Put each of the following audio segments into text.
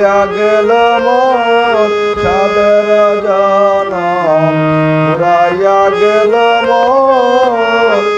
হইয়া গেল মন সাদের জনম। পুরাইয়া গেল মন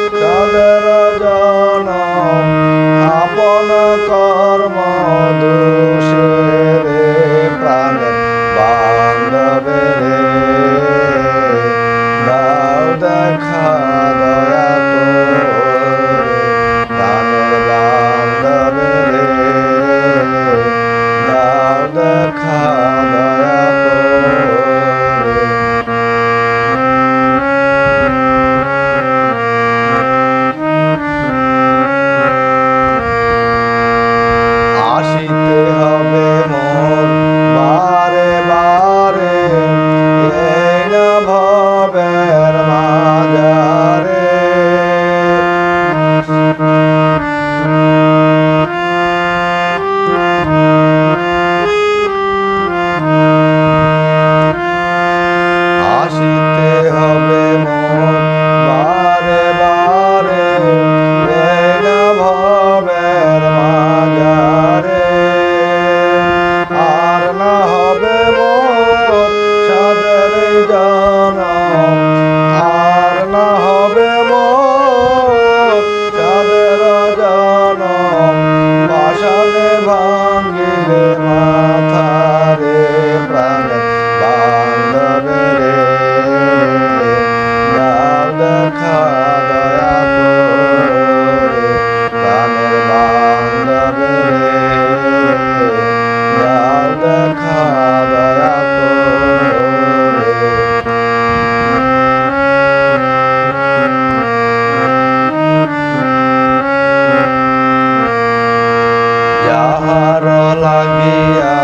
তাহার লাগিয়া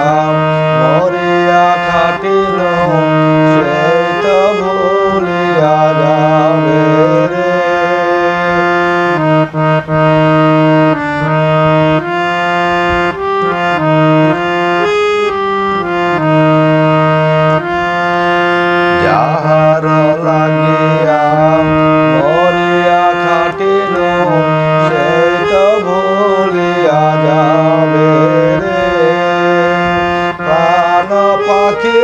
ডানা পাখি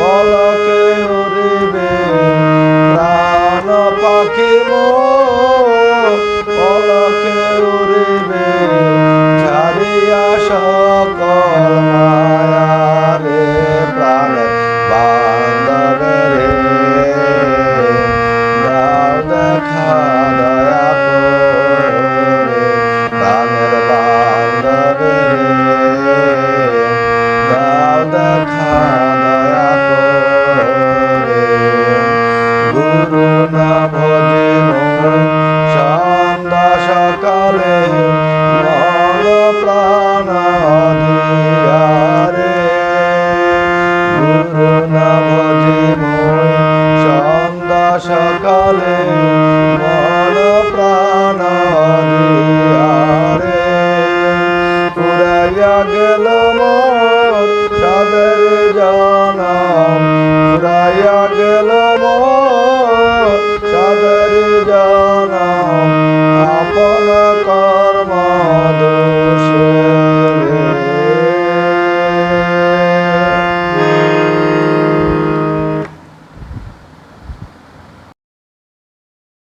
মলকে উড়িবে। প্রাণ পাখি মলকে উড়িবে। ছাড়িয়া সকল মায়া। সকালে মন প্রাণ আরে। পুরাইয়া গেল মন সাদের পুরাইয়া গেল মন